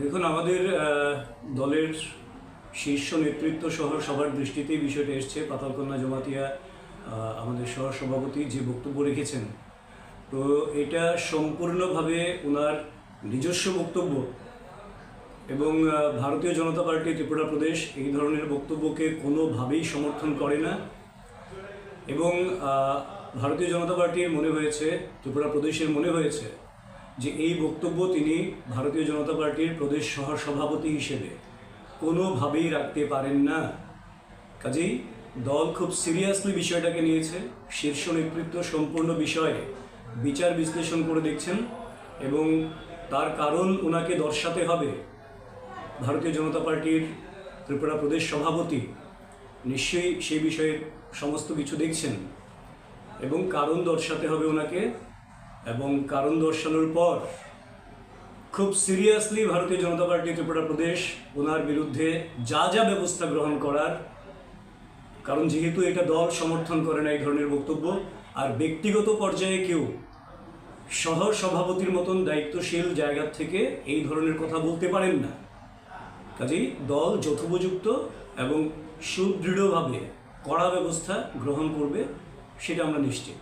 দেখুন, আমাদের দলের শীর্ষ নেতৃত্ব সহ সবার দৃষ্টিতেই বিষয়টা এসছে। পাতালকন্যা জমাতিয়া আমাদের সহ সভাপতি যে বক্তব্য রেখেছেন, তো এটা সম্পূর্ণভাবে ওনার নিজস্ব বক্তব্য এবং ভারতীয় জনতা পার্টি ত্রিপুরা প্রদেশ এই ধরনের বক্তব্যকে কোনোভাবেই সমর্থন করে না এবং ভারতীয় জনতা পার্টির মনে হয়েছে, ত্রিপুরা প্রদেশের মনে হয়েছে যে এই বক্তব্য তিনি ভারতীয় জনতা পার্টির প্রদেশ সহ সভাপতি হিসেবে কোনোভাবেই রাখতে পারেন না। কাজেই দল খুব সিরিয়াসলি বিষয়টাকে নিয়েছে, শীর্ষ নেতৃত্ব সম্পূর্ণ বিষয়ে বিচার বিশ্লেষণ করে দেখছেন এবং তার কারণ ওনাকে দর্শাতে হবে। ভারতীয় জনতা পার্টির ত্রিপুরা প্রদেশ সভাপতি নিশ্চয়ই সেই বিষয়ে সমস্ত কিছু দেখছেন এবং কারণ দর্শাতে হবে ওনাকে এবং কারণ দর্শানোর পর খুব সিরিয়াসলি ভারতীয় জনতা পার্টি, ত্রিপুরা প্রদেশ, ওনার বিরুদ্ধে যা যা ব্যবস্থা গ্রহণ করার, কারণ যেহেতু এটা দল সমর্থন করে না এই ধরনের বক্তব্য, আর ব্যক্তিগত পর্যায়ে কেউ সহ সভাপতির মতন দায়িত্বশীল জায়গা থেকে এই ধরনের কথা বলতে পারেন না। কাজেই দল যথোপযুক্ত এবং সুদৃঢ়ভাবে কড়া ব্যবস্থা গ্রহণ করবে, সেটা আমরা নিশ্চিত।